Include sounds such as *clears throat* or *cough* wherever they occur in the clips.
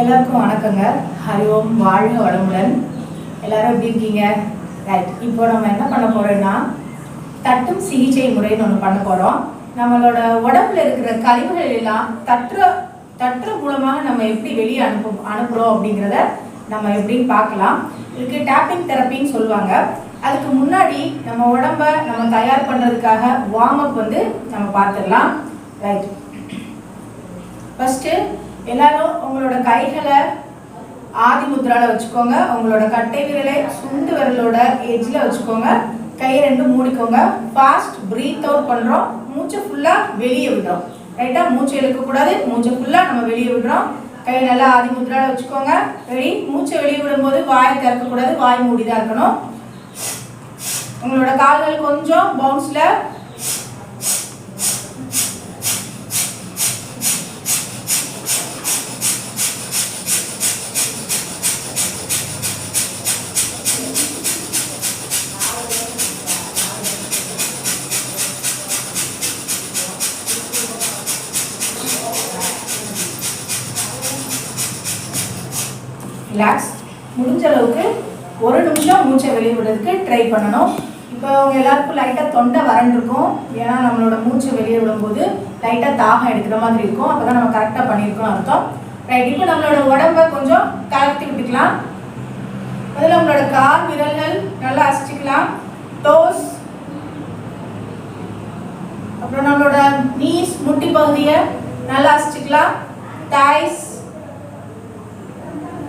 எல்லாருக்கும் வணக்கங்க. ஹரி ஓம் வாழ்க வளமுடன். எல்லாரும் எப்படி இருக்கீங்க? ரைட் இப்போ நம்ம என்ன பண்ண போறோம்னா தட்டும் சிகிச்சை முறைன்னு ஒன்று பண்ண போறோம். நம்மளோட உடம்புல இருக்கிற கழிவுகள் எல்லாம் தட்டுற தட்டுற மூலமாக நம்ம எப்படி வெளியே அனுப்பு அனுப்புகிறோம் அப்படிங்கிறத நம்ம எப்படின்னு பார்க்கலாம். இதுக்கு டேப்பிங் தெரப்பின்னு சொல்லுவாங்க. அதுக்கு முன்னாடி நம்ம உடம்ப நம்ம தயார் பண்ணுறதுக்காக வார்ம் அப் வந்து நம்ம பார்த்துடலாம். ரைட் ஃபஸ்ட்டு எல்லாரும் உங்களோட கைகளை ஆதி முத்ரால வச்சுக்கோங்க. உங்களோட கட்டை விரலை சுண்டு விரலோட எஜ்ல வச்சுக்கோங்க. கையை ரெண்டும் மூடிக்கோங்க. ஃபாஸ்ட் ப்ரீத் அவுட் பண்றோம். மூச்சை ஃபுல்லா வெளியே விடுறோம். ரைட்டா மூச்சு இழுக்க கூடாது. மூச்சை ஃபுல்லா நம்ம வெளியே விடுறோம். கையை நல்லா ஆதி முத்ரால வச்சுக்கோங்க. ரெடி மூச்சை வெளியே விடும்போது வாய் திறக்க கூடாது. வாய் மூடிதான் இருக்கணும். உங்களோட கால்கள் கொஞ்சம் பவுன்ஸ்ல ரிலாக்ஸ் முடிஞ்ச அளவுக்கு ஒரு நிமிஷம் மூச்சை வெளியே விடுறதுக்கு ட்ரை பண்ணணும். இப்போ அவங்க எல்லாருக்கும் லைட்டாக தொண்டை வறண்டிருக்கும் ஏன்னா நம்மளோட மூச்சை வெளியே விடும்போது லைட்டாக தாகம் எடுக்கிற மாதிரி இருக்கும். அப்போ தான் நம்ம கரெக்டாக பண்ணியிருக்கோம் அர்த்தம். ரைட் இப்போ நம்மளோட உடம்ப கொஞ்சம் கலர்த்தி விட்டுக்கலாம். முதல்ல நம்மளோட கால் விரல்கள் நல்லா அசிச்சுக்கலாம். டோஸ் அப்புறம் நம்மளோட நீஸ் முட்டி பகுதியை நல்லா அசிச்சுக்கலாம். தாய்ஸ்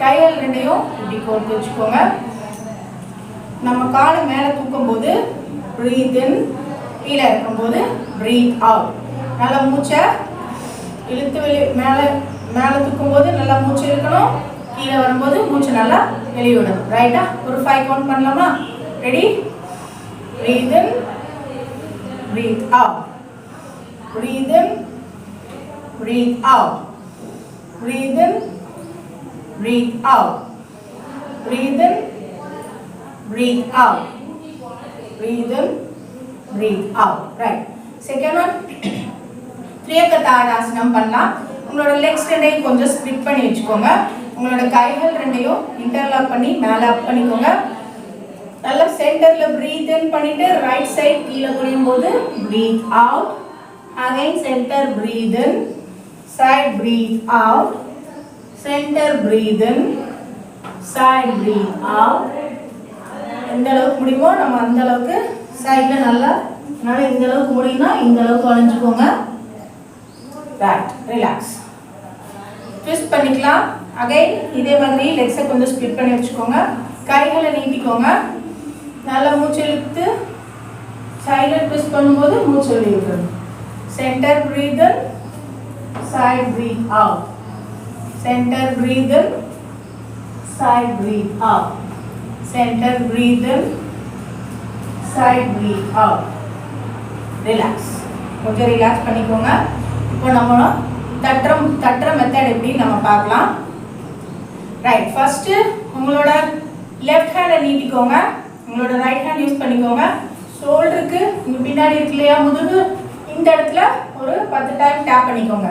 கைகள் ரெண்டையும் இப்படி கோர்த்து வச்சுக்கோங்க நம்ம காலை மேலே தூக்கும்போது ப்ரீத் இன் கீழே இருக்கும்போது ப்ரீத் அவுட் நல்லா மூச்சை இழுத்து வெளி மேலே மேலே தூக்கும்போது நல்லா மூச்சு இழுக்கணும். கீழே வரும்போது மூச்சு நல்லா வெளியிடணும் ரைட்டா ஒரு ஃபைவ் கவுண்ட் பண்ணலாமா? Ready breathe in breathe out breathe in breathe out breathe in breathe out. Breathe in, breathe out. Breathe in, breathe out. Right. Second one, *clears throat* திரியக்கத்தாடாசனம் பண்ணலாம் உங்களோட லெக்ஸ் ரெண்டையும் கொஞ்சம் ஸ்பிட் பண்ணி வச்சுக்கோங்க. உங்களோட கைகள் ரெண்டையும் இன்டர்லாக் பண்ணி மேலே அப் பண்ணிக்கோங்க. நல்லா சென்டரில் ப்ரீத் இன் பண்ணிவிட்டு ரைட் சைட் கீழே குனியும் போது breathe out again center breathe in side breathe out center breathe in side breathe out எந்த அளவுக்கு முடியுமோ நம்ம அந்த அளவுக்கு சைடில் நல்லா நல்லா இந்த அளவுக்கு முடியும்னா இந்த அளவுக்கு வளைஞ்சுக்கோங்க. ரைட் ரிலாக்ஸ் ட்விஸ்ட் பண்ணிக்கலாம். அகைன் இதே மாதிரி லெக்ஸை கொஞ்சம் ஸ்ப்ளிட் பண்ணி வச்சுக்கோங்க. கைகளை நீட்டிக்கோங்க. நல்லா மூச்சு இழுத்து சைடில் ட்விஸ்ட் பண்ணும்போது மூச்சு center breathe side breathe out Center breathe in, side breathe out. Center breathe in, side breathe out. Relax. கொஞ்சம் ரிலாக்ஸ் பண்ணிக்கோங்க. இப்போ நம்ம தட்டுற தட்டுற மெத்தட் எப்படி நம்ம பார்க்கலாம். ரைட் ஃபர்ஸ்ட் உங்களோட லெஃப்ட் ஹேண்டை நீட்டிக்கோங்க. உங்களோட ரைட் ஹேண்ட் யூஸ் பண்ணிக்கோங்க. ஷோல்டருக்கு இங்கே பின்னாடி இருக்கு இல்லையா? முதுகு. இந்த இடத்துல ஒரு பத்து டைம் டேப் பண்ணிக்கோங்க.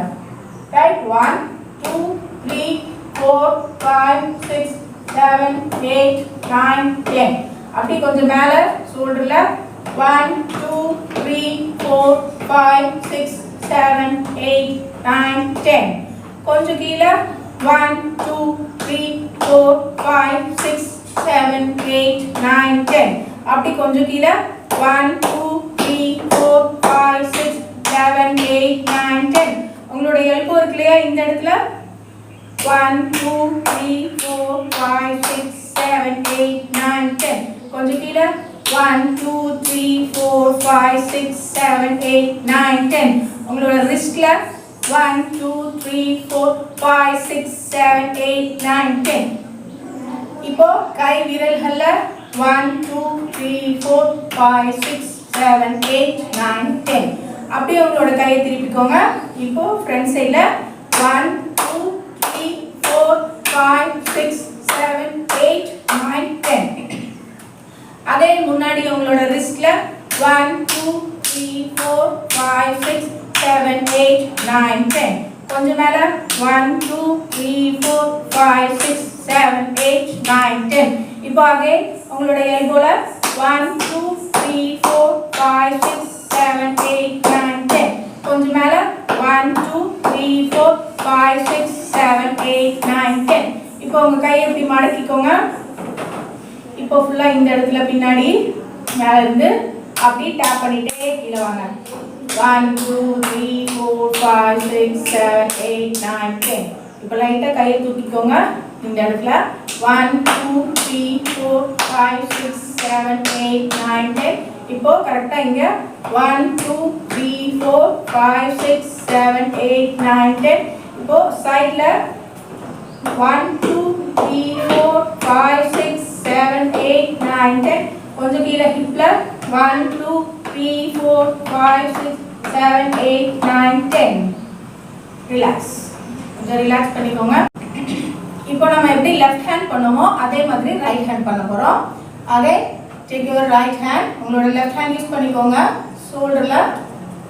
Right one two three four five six seven eight nine ten அப்படி கொஞ்சம் மேலே ஷோல்டரில் one two three four five six seven eight nine ten கொஞ்சம் கீழே one two three four five six seven eight nine ten அப்படி கொஞ்சம் கீழே one two three four five six seven eight nine ten உங்களோட எல்போ இருக்கு இல்லையா? இந்த இடத்துல one two three four five six seven eight nine ten கொஞ்சம் கீழே. One two three four five six seven eight nine ten உங்களோட ரிஸ்ட்ல one two three four five six seven eight nine ten இப்போ கை விரல்கள்ல one two three four five six seven eight nine ten அப்படியே உங்களோட கையை திருப்பிக்கோங்க. இப்போ ஃப்ரண்ட் சைடில் one five six seven eight nine ten அதே முன்னாடி உங்களோட ரிஸ்ட்ல one two three four five six seven eight nine ten கொஞ்சம் மேல one two three four five six seven eight nine ten இப்போ அதே உங்களோட எல்போல one two three four five six seven eight nine ten கொஞ்சம் மேல one two three four five six seven eight nine இப்போ உங்க கையை இப்படி மடக்கிக்கோங்க. இப்போ ஃபுல்லா இந்த இடத்துல பின்னாடி மேல இருந்து அப்படி டேப் பண்ணிட்டே கீழே வாங்க. One two three four five six seven eight nine ten இப்போ லைட்டாக கையை தூக்கிக்கோங்க. இந்த இடத்துல one two three four five six seven eight nine ten இப்போ கரெக்டாக இங்கே one two three four five six seven eight nine ten இப்போ சைடில் one two four five six seven eight nine ten கொஞ்சம் கீழே ஹிப்பில் one two three four five six seven eight nine ten relax கொஞ்சம் relax பண்ணிக்கோங்க. இப்போ நம்ம எப்படி left hand பண்ணுமோ அதே மாதிரி ரைட் ஹேண்ட் பண்ண போகிறோம் அதே டேக் யுவர் ரைட் ஹேண்ட் உங்களோட லெஃப்ட் ஹேண்ட் யூஸ் பண்ணிக்கோங்க. ஷோல்டரில்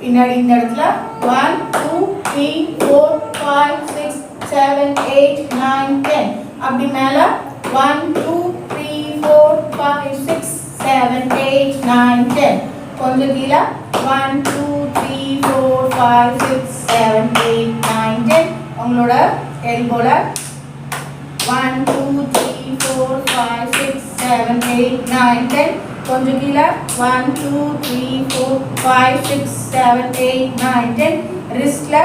பின்னாடி இந்த இடத்துல. One two three four five six seven eight nine ten அப்படி மேலே one two three four five six seven eight nine ten கொஞ்சம் கீழே one two three four five six seven eight nine ten உங்களோட எல்போல one two three four five six seven eight nine ten கொஞ்சம் கீழே one two three four five six seven eight nine ten ரிஸ்டில்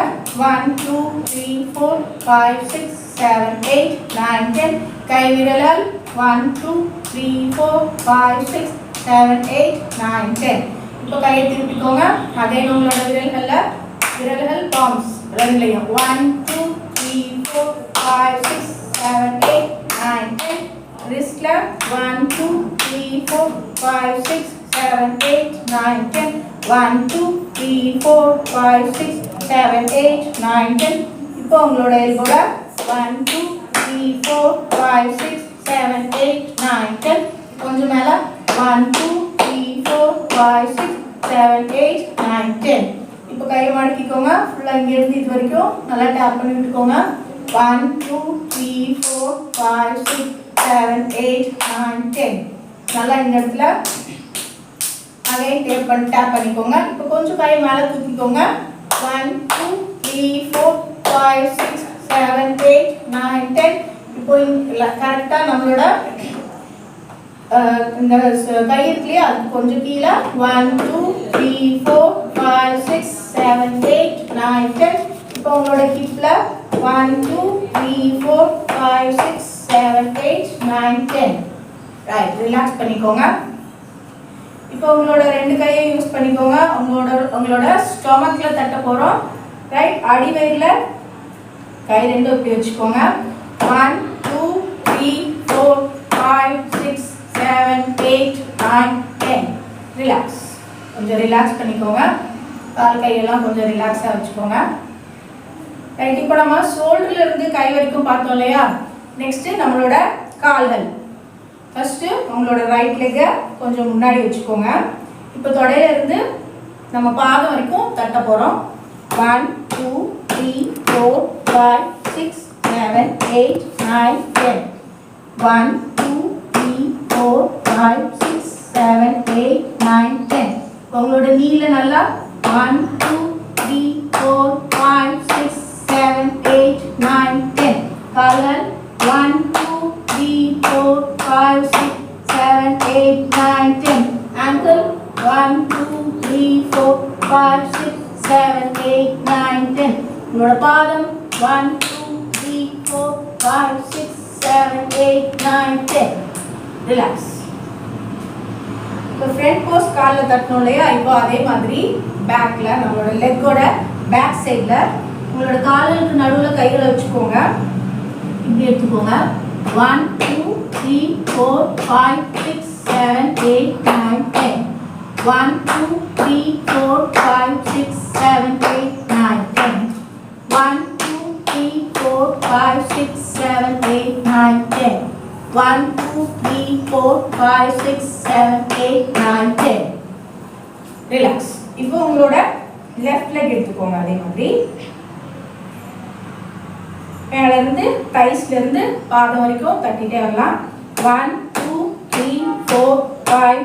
one two three four five six seven eight nine ten கை விரலால் one two three four five six seven eight nine ten இப்போ கையை திருப்பிக்கோங்க. அதே உங்களோட விரல்களில் விரல்கள் palms ரெண்டுலையும் one two three four five six seven eight nine ten ரிஸ்டில் one two three four five six seven, eight, nine, ten. One, two, three, four, five, six, seven, eight, nine, ten. இப்போ உங்களோட எல்போட one two three four five six seven eight nine ten கொஞ்சம் மேலே. One two three four five six seven eight nine ten இப்போ கையை மடக்கிக்கோங்க. ஃபுல்லாக இங்கேருந்து இது வரைக்கும் நல்லா டேப் பண்ணி விட்டுக்கோங்க. One two three four five six seven eight nine ten நல்லா இந்த இடத்துல அதே டேப் பண்ணி டேப் பண்ணிக்கோங்க. இப்போ கொஞ்சம் கை மேலே தூக்கிக்கோங்க. One two three four five six seven eight nine ten இப்போ கரெக்டாக நம்மளோட இந்த கை இருக்குல்லையா அது கொஞ்சம் கீழே. One two three four five six seven eight nine ten இப்போ உங்களோட ஹிப்பில் one two three four five six seven eight nine ten right relax பண்ணிக்கோங்க. இப்போ உங்களோட ரெண்டு கையை யூஸ் பண்ணிக்கோங்க. உங்களோட உங்களோட ஸ்டொமக்கில் தட்ட போகிறோம் ரைட் அடிவயிறில் கை ரெண்டும் இப்படி வச்சுக்கோங்க. One two three four five six seven eight nine ten relax கொஞ்சம் ரிலாக்ஸ் பண்ணிக்கோங்க. கால் கையெல்லாம் கொஞ்சம் ரிலாக்ஸாக வச்சுக்கோங்க. ரைட் இப்போ நம்ம ஷோல்டர்லேருந்து கை வரைக்கும் பார்த்தோம் இல்லையா? நெக்ஸ்ட்டு நம்மளோட கால்கள். ஃபஸ்ட்டு உங்களோட ரைட் லெக்கை கொஞ்சம் முன்னாடி வச்சுக்கோங்க. இப்போ தொடையிலிருந்து நம்ம பாதம் வரைக்கும் தட்ட போகிறோம் one two three four five six seven eight nine ten one two three four five six seven eight nine ten உங்களோட நீல நல்லா one two three four five six seven eight nine ten கால்கள் one two three four five six seven eight nine ten ankle one two three four five six seven eight nine ten உங்களோட பாதம் one two three four five six seven eight nine ten relax இப்போ front post காலில் தட்டணும் இல்லையா? இப்போ அதே மாதிரி பேக்கில் நம்மளோட லெக்கோட பேக் சைடில் உங்களோட கால்களுக்கு நடுவில் கைகளை வச்சுக்கோங்க. இப்படி எடுத்துக்கோங்க. One two three four five six seven eight nine ten 1, 2, 3, 4, 5, 6, 7, 8, 9, 10. 1, 2, 3, 4, 5, 6, 7, 8, 9, 10. 1, 2, 3, 4, 5, 6, 7, 8, 9, 10. Relax இப்போ உங்களோட லெஃப்ட் லெக் எடுத்துக்கோங்க அதே மாதிரி மேல இருந்து தைஸ்ல இருந்து பாதம் வரைக்கும் தட்டிட்டே வரலாம் one two three four five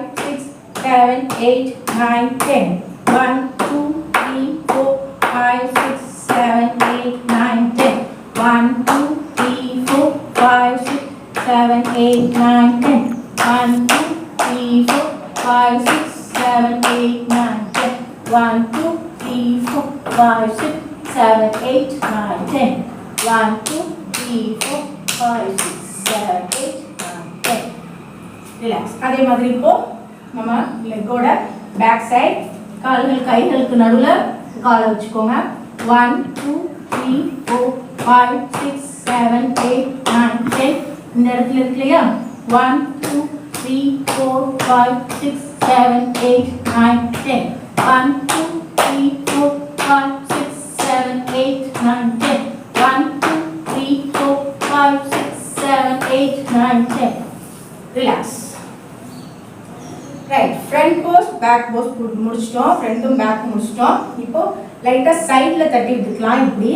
7, 8, 9, 10. 1, 2, 3, 4, 5, 6, 7, 8, 9, 10. 1, 2, 3, 4, 5, 6, 7, 8, 9, 10. 1, 2, 3, 4, 5, 6, 7, 8, 9, 10. 1, 2, 3, 4, 5, 6, 7, 8, 9, 10. 1, 2, 3, 4, 5, 6, 7, 8, 9, 10. Relax. அதே மாதிரி இப்போ நம்ம லெக்கோட பேக் சைட் கால்கள் கைகளுக்கு நடுவில் காலை வச்சுக்கோங்க one two three four five six seven eight nine ten இந்த இடத்துல இருக்கு இல்லையா one two three four five six seven eight nine ten one two three four five six seven, eight, nine, ten. One, two, three, four, five, six, seven, eight, nine, ten. Relax. Right front pose back pose முடிச்சிட்டோம் ஃப்ரண்ட்டும் back முடிச்சிட்டோம் இப்போ லைட்டாக சைடில் தட்டி விட்டுக்கலாம் இப்படி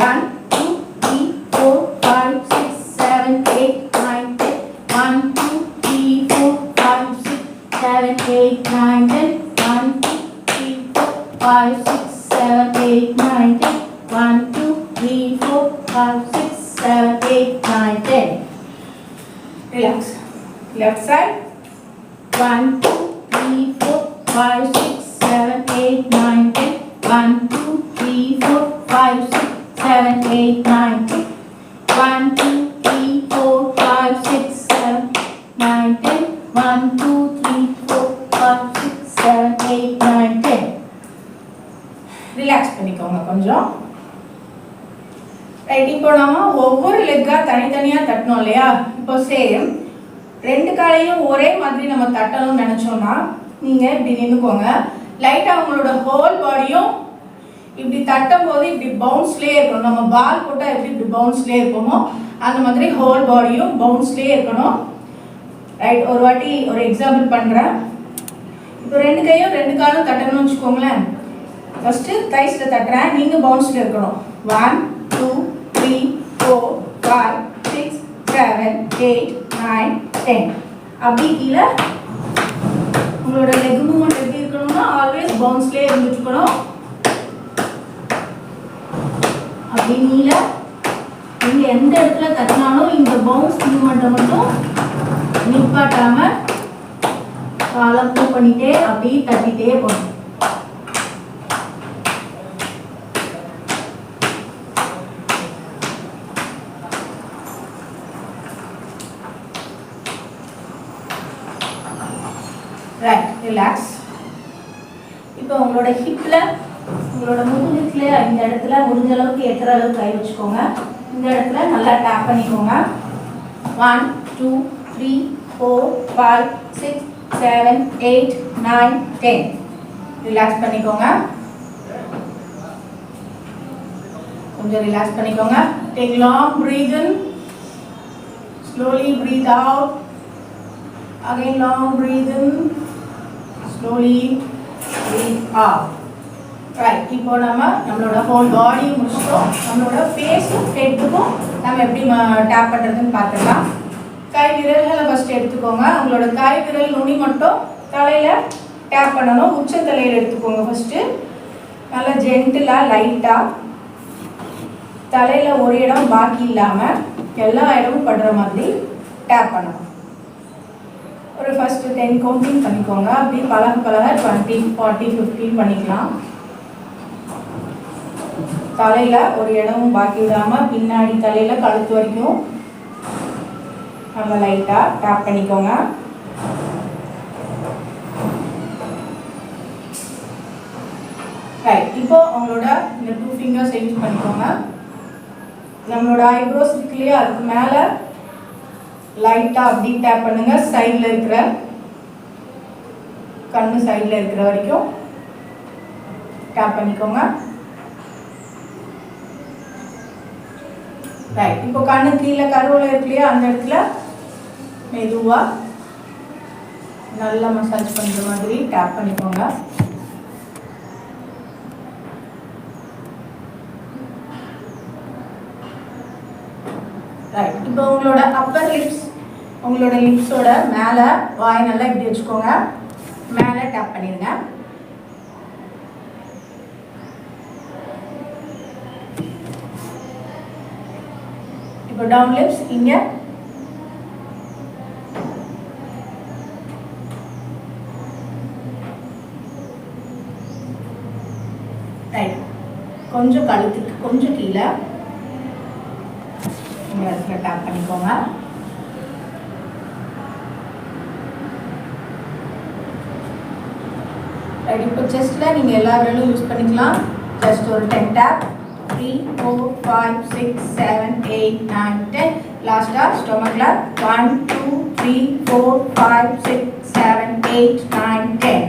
one two three four five six seven eight nine ten one two three four five six seven eight nine ten one two three four five six seven, eight, nine, ten. One, two, three, four, five, six, seven, eight, nine, ten. Relax. Left side. One, two, 5, 6, 7, 8, 9, 10. 1, 2, 3, 4, 5, 6, 7, 8, 9, 10. 1, 2, 3, 4, 5, 6, 7, 9, 10. 1, 2, 3, 4, 5, 6, 7, 8, 9, 10. Relax பண்ணிக்கோங்க கொஞ்சம் right இப்போ நம்ம ஒவ்வொரு லெக்காக தனித்தனியாக தட்டணும் இல்லையா இப்போ same ரெண்டு காலையும் ஒரே மாதிரி நம்ம தட்டணும்னு நினச்சோன்னா நீங்கள் இப்படி நின்றுக்கோங்க லைட்டாக உங்களோட ஹோல் பாடியும் இப்படி தட்டும் போது இப்படி பவுன்ஸ்லேயே இருக்கணும். நம்ம பால் போட்டால் எப்படி இப்படி பவுன்ஸ்லேயே இருப்போமோ அந்த மாதிரி ஹோல் பாடியும் பவுன்ஸ்லேயே இருக்கணும். ரைட் ஒரு வாட்டி ஒரு எக்ஸாம்பிள் பண்ணுறேன் இப்போ ரெண்டு கையும் ரெண்டு காலும் தட்டணும்னு வச்சுக்கோங்களேன். ஃபஸ்ட்டு தைஸில் தட்டுறேன். நீங்கள் பவுன்ஸில் இருக்கணும். One two three four five six seven eight nine ten அப்படி கீழே உங்களோட லெக் மூமெண்ட் எப்படி இருக்கணும்னா ஆல்வேஸ் பவுன்ஸ்லேயே இருந்துச்சுக்கணும் அப்படி நீல. நீங்கள் எந்த இடத்துல தட்டினாலும் இந்த பவுன்ஸ் மூமெண்ட்டை மட்டும் நிப்பாட்டாம காலம் மூவ் பண்ணிட்டே அப்படியே தட்டிட்டே போகணும். ரைட் ரிலாக்ஸ் இப்போ உங்களோட ஹிப்பில் உங்களோட முதுகுல இந்த இடத்துல முடிஞ்ச அளவுக்கு எட்டுற அளவுக்கு கை வச்சுக்கோங்க. இந்த இடத்துல நல்லா டேப் பண்ணிக்கோங்க. One two three four five six seven eight nine ten relax பண்ணிக்கோங்க. கொஞ்சம் ரிலாக்ஸ் பண்ணிக்கோங்க. Take long breathe slowly breath breathe out. Long long slowly breathe right இப்போ நம்ம நம்மளோட ஹோல் பாடி முடிச்சிட்டோம். நம்மளோட ஃபேஸும் ஹெட்டுக்கும் நம்ம எப்படி டேப் பண்ணுறதுன்னு பார்த்துக்கலாம் கை விரல்களை ஃபஸ்ட் எடுத்துக்கோங்க. உங்களோட கை விரல் நுனி மட்டும் தலையில் டேப் பண்ணணும். உச்ச தலையில் எடுத்துக்கோங்க ஃபஸ்ட்டு நல்லா ஜென்டிலாக லைட்டாக தலையில் ஒரு இடம் பாக்கி இல்லாமல் எல்லா இடமும் படுற மாதிரி டேப் பண்ணணும். ஒரு ஃபஸ்ட்டு டென் கவுண்டிங் பண்ணிக்கோங்க. அப்படி பழக பழக டுவெண்ட்டி ஃபார்ட்டி ஃபிஃப்டீன் பண்ணிக்கலாம். தலையில் ஒரு இடமும் பாக்கி விடாமல் பின்னாடி தலையில் கழுத்து வரைக்கும் நம்ம லைட்டாக டேப் பண்ணிக்கோங்க. ரைட் இப்போ உங்களோட இந்த டூ ஃபிங்கர்ஸ் யூஸ் பண்ணிக்கோங்க. நம்மளோட ஐப்ரோஸ் இருக்கு இல்லையா? அதுக்கு மேலே லைட்டாக அப்படி டேப் பண்ணுங்க. சைடில் இருக்கிற கண்ணு சைடில் இருக்கிற வரைக்கும் டேப் பண்ணிக்கோங்க. ரைட் இப்போ கண்ணு கீழே கருவில் இருக்கு அந்த இடத்துல மெதுவாக நல்லா மசாஜ் பண்ணுற மாதிரி டேப் பண்ணிக்கோங்க. ரைட் இப்போ உங்களோட அப்பர் லிப்ஸ் உங்களோட லிப்ஸோட மேலே வாய் நல்லா இப்படி வச்சுக்கோங்க. மேலே டேப் பண்ணிடுங்க இப்போ டவுன் லிப்ஸ் இங்கே. ரைட் கொஞ்சம் கழுத்துக்கு கொஞ்சம் கீழே. டேப் பண்ணிக்கோங்க. ரைட் இப்போ செஸ்ட்டில் நீங்கள் எல்லா வேலையும் யூஸ் பண்ணிக்கலாம். ஜஸ்ட் ஒரு ten tap three four five six seven eight nine ten லாஸ்ட்டாக ஸ்டொமக்கில் one two three four five six seven eight nine ten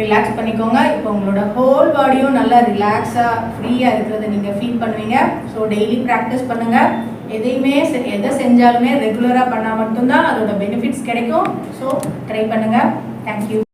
relax பண்ணிக்கோங்க. இப்போ உங்களோட ஹோல் பாடியும் நல்லா ரிலாக்ஸாக ஃப்ரீயாக இருக்கிறத நீங்கள் ஃபீல் பண்ணுவீங்க. ஸோ டெய்லி ப்ராக்டிஸ் பண்ணுங்கள் எதையுமே எதை செஞ்சாலுமே ரெகுலராக பண்ணால் மட்டும்தான் அதோட பெனிஃபிட்ஸ் கிடைக்கும். ஸோ ட்ரை பண்ணுங்கள் தேங்க்யூ